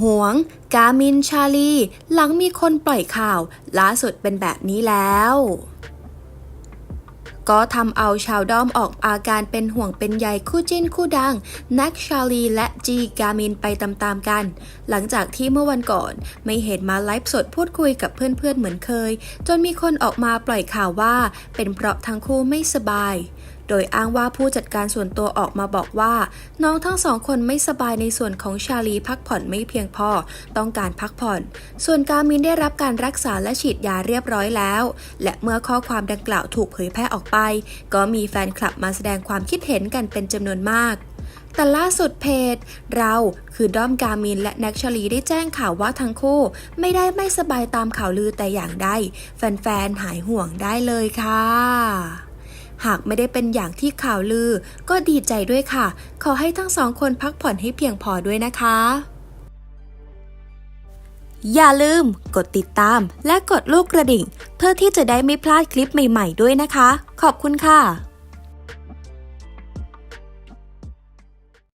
ห่วง กามินชาลี หลังมีคนปล่อยข่าวล่าสุดเป็นแบบนี้แล้ว ก็ทำเอาชาวด้อมออกอาการเป็นห่วงเป็นใยคู่จิ้นคู่ดัง แน็กชาลีและจีกามินไปตามๆกัน หลังจากที่เมื่อวันก่อน ไม่เห็นมาไลฟ์สดพูดคุยกับเพื่อนๆเหมือนเคย จนมีคนออกมาปล่อยข่าวว่า เป็นเพราะทั้งคู่ไม่สบายโดยอ้างว่าผู้จัดการส่วนตัวออกมาบอกว่า น้องทั้งสองคนไม่สบายในส่วนของชาลีพักผ่อนไม่เพียงพอ ต้องการพักผ่อน ส่วนกามินได้รับการรักษาและฉีดยาเรียบร้อยแล้ว และเมื่อข้อความดังกล่าวถูกเผยแพร่ออกไป ก็มีแฟนคลับมาแสดงความคิดเห็นกันเป็นจำนวนมากแต่ล่าสุดเพจ เราคือด้อมกามินและแน็กชาลีได้แจ้งข่าวว่าทั้งคู่ ไม่ได้ไม่สบายตามข่าวลือแต่อย่างใดแฟนๆหายห่วงได้เลยค่ะ หากไม่ได้เป็นอย่างที่ข่าวลือ ก็ดีใจด้วยค่ะ ขอให้ทั้งสองคนพักผ่อนให้เพียงพอด้วยนะคะ อย่าลืม กดติดตามและกดลูกกระดิ่ง เพื่อที่จะได้ไม่พลาดคลิปใหม่ ๆ ด้วยนะคะ ขอบคุณค่ะ